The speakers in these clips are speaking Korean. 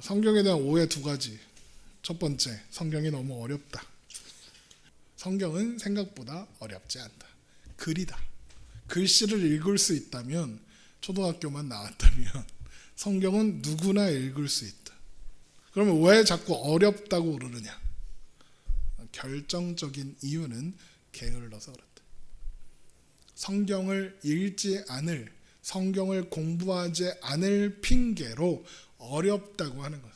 성경에 대한 오해 두 가지. 첫 번째, 성경이 너무 어렵다. 성경은 생각보다 어렵지 않다. 글이다. 글씨를 읽을 수 있다면 초등학교만 나왔다면 성경은 누구나 읽을 수 있다. 그러면 왜 자꾸 어렵다고 그러느냐? 결정적인 이유는 게을러서 그렇다. 성경을 읽지 않을 성경을 공부하지 않을 핑계로 어렵다고 하는 거죠.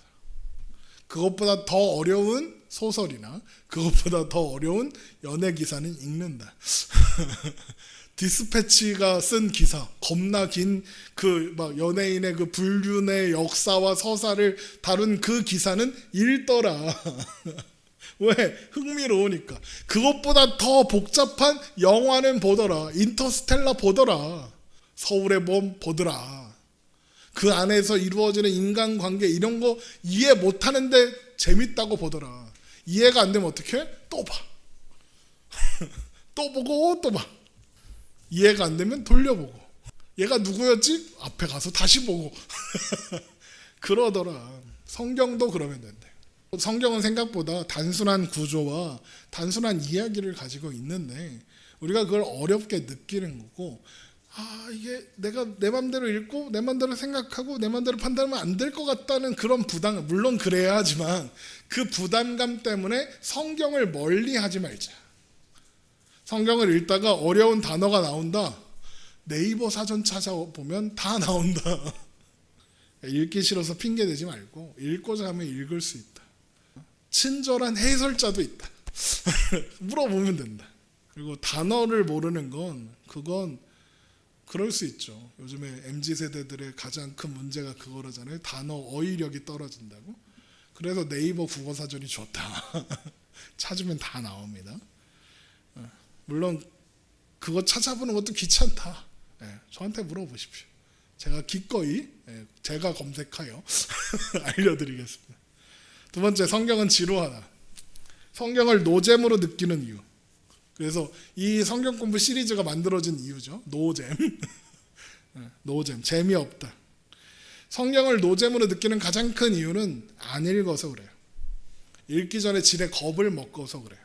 그것보다 더 어려운 소설이나 그것보다 더 어려운 연애 기사는 읽는다. 디스패치가 쓴 기사 겁나 긴 그 막 연예인의 그 불륜의 역사와 서사를 다룬 그 기사는 읽더라. 왜? 흥미로우니까. 그것보다 더 복잡한 영화는 보더라. 인터스텔라 보더라. 서울의 몸 보더라. 그 안에서 이루어지는 인간관계 이런 거 이해 못하는데 재밌다고 보더라. 이해가 안 되면 어떻게 해? 또 봐. 또 보고 또 봐. 이해가 안 되면 돌려보고. 얘가 누구였지? 앞에 가서 다시 보고. 그러더라. 성경도 그러면 된대. 성경은 생각보다 단순한 구조와 단순한 이야기를 가지고 있는데 우리가 그걸 어렵게 느끼는 거고 아 이게 내가 내 맘대로 읽고 내 맘대로 생각하고 내 맘대로 판단하면 안 될 것 같다는 그런 부담 물론 그래야 하지만 그 부담감 때문에 성경을 멀리하지 말자. 성경을 읽다가 어려운 단어가 나온다. 네이버 사전 찾아보면 다 나온다. 읽기 싫어서 핑계 대지 말고 읽고자 하면 읽을 수 있다. 친절한 해설자도 있다. 물어보면 된다. 그리고 단어를 모르는 건 그건 그럴 수 있죠. 요즘에 MZ 세대들의 가장 큰 문제가 그거라잖아요. 단어 어휘력이 떨어진다고. 그래서 네이버 국어 사전이 좋다. 찾으면 다 나옵니다. 어, 물론 그거 찾아보는 것도 귀찮다. 예, 저한테 물어보십시오. 제가 기꺼이 예, 제가 검색하여 알려드리겠습니다. 두 번째 성경은 지루하다. 성경을 노잼으로 느끼는 이유. 그래서 이 성경 공부 시리즈가 만들어진 이유죠. 노잼. 노잼. 재미없다. 성경을 노잼으로 느끼는 가장 큰 이유는 안 읽어서 그래요. 읽기 전에 질에 겁을 먹어서 그래요.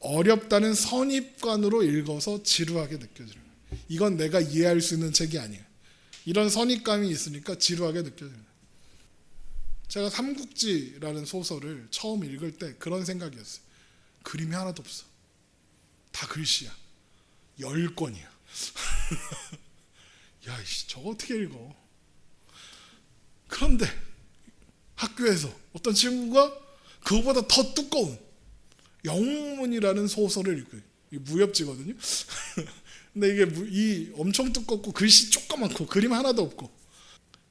어렵다는 선입관으로 읽어서 지루하게 거예요. 이건 내가 이해할 수 있는 책이 아니에요. 이런 선입감이 있으니까 지루하게 느껴져요. 제가 삼국지라는 소설을 처음 읽을 때 그런 생각이었어요. 그림이 하나도 없어. 다 글씨야. 열 권이야. 야, 이씨, 저거 어떻게 읽어? 그런데 학교에서 어떤 친구가 그거보다 더 두꺼운 영문이라는 소설을. 이게 무협지거든요. 근데 이게 무- 이 엄청 두껍고 글씨 조그맣고 그림 하나도 없고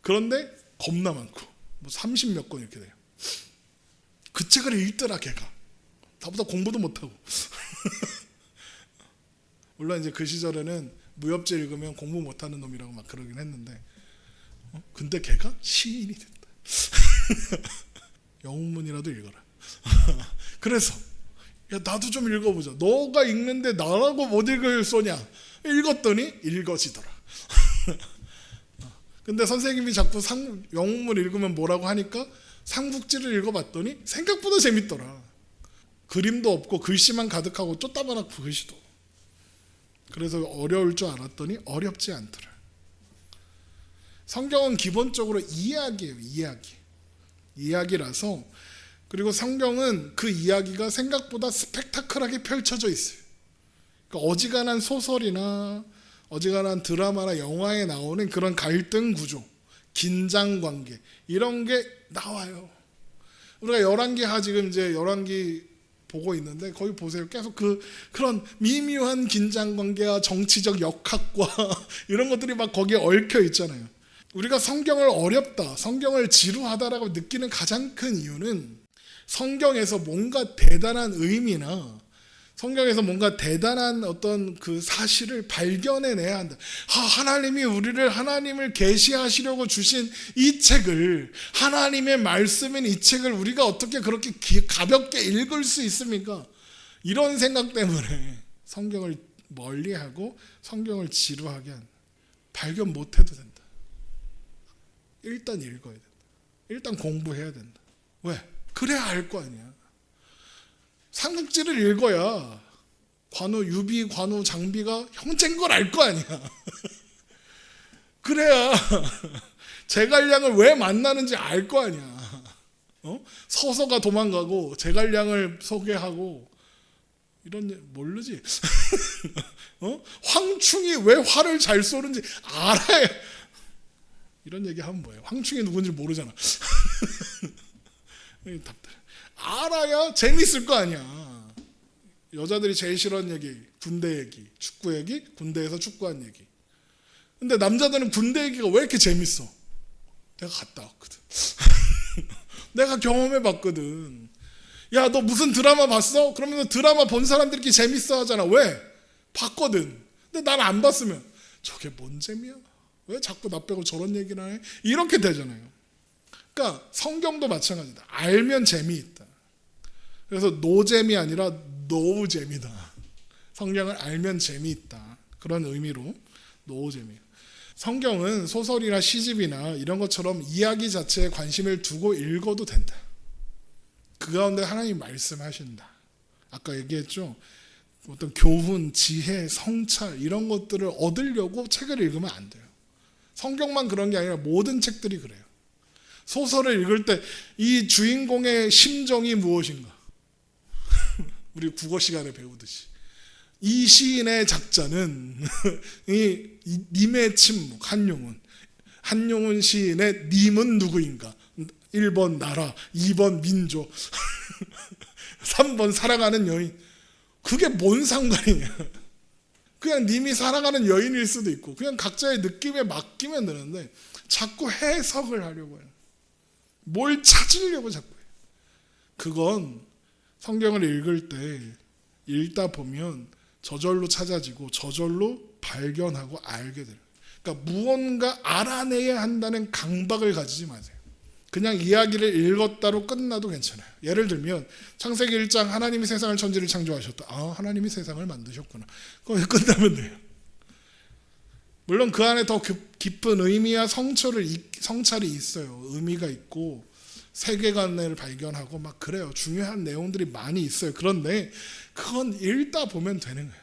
그런데 겁나 많고 뭐 30몇 권 이렇게 돼요. 그 책을 읽더라 걔가. 나보다 공부도 못하고. 물론 이제 그 시절에는 무협지 읽으면 공부 못하는 놈이라고 막 그러긴 했는데 어? 근데 걔가 시인이 됐다. 영문이라도 읽어라. 그래서 야 나도 좀 읽어보자. 너가 읽는데 나라고 못 읽을 소냐? 읽었더니 읽어지더라. 근데 선생님이 자꾸 상, 영문 읽으면 뭐라고 하니까 삼국지를 읽어봤더니 생각보다 재밌더라. 그림도 없고 글씨만 가득하고 쪼따만하고 글씨도. 그래서 어려울 줄 알았더니 어렵지 않더라. 성경은 기본적으로 이야기예요, 이야기. 이야기라서 그리고 성경은 그 이야기가 생각보다 스펙타클하게 펼쳐져 있어요. 그러니까 어지간한 소설이나 어지간한 드라마나 영화에 나오는 그런 갈등 구조, 긴장 관계 이런 게 나와요. 우리가 열왕기하 지금 이제 열왕기 보고 있는데 거기 보세요. 계속 그 그런 미묘한 긴장 관계와 정치적 역학과 이런 것들이 막 거기에 얽혀 있잖아요. 우리가 성경을 어렵다, 성경을 지루하다라고 느끼는 가장 큰 이유는 성경에서 뭔가 대단한 의미나 성경에서 뭔가 대단한 어떤 그 사실을 발견해내야 한다. 아, 하나님이 우리를 하나님을 계시하시려고 주신 이 책을 하나님의 말씀인 이 책을 우리가 어떻게 그렇게 기- 가볍게 읽을 수 있습니까? 이런 생각 때문에 성경을 멀리하고 성경을 지루하게 한. 발견 못 해도 된다. 일단 읽어야 된다. 일단 공부해야 된다. 왜? 그래야 알 거 아니야. 삼국지를 읽어야 관우 유비, 관우, 장비가 형제인 걸 알 거 아니야. 그래야 제갈량을 왜 만나는지 알 거 아니야. 어? 서서가 도망가고 제갈량을 소개하고 이런 일 모르지. 어? 황충이 왜 활을 잘 쏘는지 알아야 이런 얘기 하면 뭐예요? 황충이 누군지 모르잖아. 이 답답해. 알아야 재밌을 거 아니야. 여자들이 제일 싫어하는 얘기 군대 얘기, 축구 얘기, 군대에서 축구한 얘기. 근데 남자들은 군대 얘기가 왜 이렇게 재밌어? 내가 갔다 왔거든. 내가 경험해 봤거든. 야, 너 무슨 드라마 봤어? 그러면 드라마 본 사람들끼리 재밌어 하잖아. 왜? 봤거든. 근데 난 안 봤으면 저게 뭔 재미야? 왜 자꾸 나 빼고 저런 얘기를 해? 이렇게 되잖아요. 그러니까 성경도 마찬가지다. 알면 재미있다. 그래서 노잼이 아니라 노잼이다. 성경을 알면 재미있다. 그런 의미로 노잼이. 성경은 소설이나 시집이나 이런 것처럼 이야기 자체에 관심을 두고 읽어도 된다. 그 가운데 하나님 말씀하신다. 아까 얘기했죠. 어떤 교훈, 지혜, 성찰 이런 것들을 얻으려고 책을 읽으면 안 돼요. 성경만 그런 게 아니라 모든 책들이 그래요. 소설을 읽을 때 이 주인공의 심정이 무엇인가? 우리 국어 시간에 배우듯이 이 시인의 작자는 이, 이 님의 침묵 한용운 한용운 시인의 님은 누구인가? 1번 나라, 2번 민족, 3번 사랑하는 여인. 그게 뭔 상관이냐? 그냥 님이 사랑하는 여인일 수도 있고 그냥 각자의 느낌에 맡기면 되는데 자꾸 해석을 하려고 해요. 뭘 찾으려고 자꾸 해요. 그건 성경을 읽을 때 읽다 보면 저절로 찾아지고 저절로 발견하고 알게 돼요. 그러니까 무언가 알아내야 한다는 강박을 가지지 마세요. 그냥 이야기를 읽었다로 끝나도 괜찮아요. 예를 들면 창세기 1장 하나님이 세상을 천지를 창조하셨다. 아, 하나님이 세상을 만드셨구나. 거기 끝나면 돼요. 물론 그 안에 더 깊은 의미와 성철을 성찰이 있어요. 의미가 있고 세계관을 발견하고 막 그래요. 중요한 내용들이 많이 있어요. 그런데 그건 읽다 보면 되는 거예요.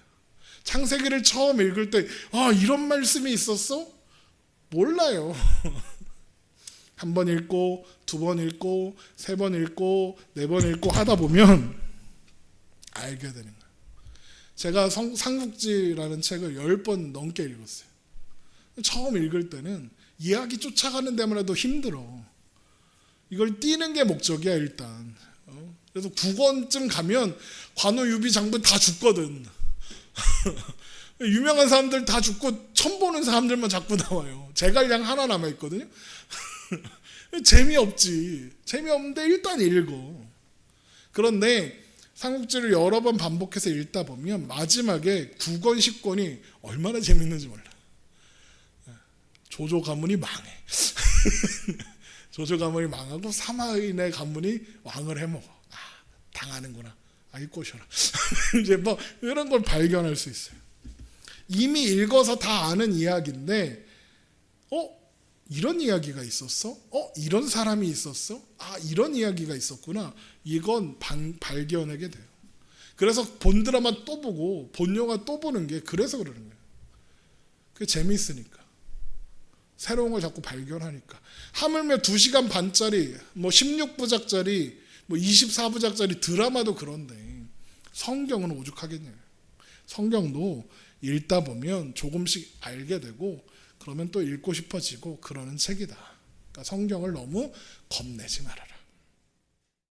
창세기를 처음 읽을 때, 아, 이런 말씀이 있었어? 몰라요. 한 번 읽고, 두 번 읽고, 세 번 읽고, 네 번 읽고 하다 보면 알게 되는 거예요. 제가 성, 삼국지라는 책을 열 번 넘게 읽었어요. 처음 읽을 때는 이야기 쫓아가는 데만 해도 힘들어. 이걸 띄는 게 목적이야 일단. 어? 그래서 9권쯤 가면 관우 유비 장군 다 죽거든. 유명한 사람들 다 죽고 처음 보는 사람들만 자꾸 나와요. 제갈량 하나 남아 있거든요. 재미없지. 재미없는데 일단 읽어. 그런데 삼국지를 여러 번 반복해서 읽다 보면 마지막에 9권 10권이 얼마나 재밌는지 몰라. 조조 가문이 망해. 조조 가문이 망하고 사마인의 가문이 왕을 해먹어. 아, 당하는구나. 아이 꼬셔라. 이제 뭐 이런 걸 발견할 수 있어요. 이미 읽어서 다 아는 이야기인데, 어 이런 이야기가 있었어? 어 이런 사람이 있었어? 아 이런 이야기가 있었구나. 이건 방, 발견하게 돼요. 그래서 본 드라마 또 보고 본 영화 또 보는 게 그래서 그러는 거예요. 그게 재미있으니까. 새로운 걸 자꾸 발견하니까. 하물며 2시간 반짜리, 뭐 16부작짜리, 뭐 24부작짜리 드라마도 그런데 성경은 오죽하겠냐요. 성경도 읽다 보면 조금씩 알게 되고 그러면 또 읽고 싶어지고 그러는 책이다. 그러니까 성경을 너무 겁내지 말아라.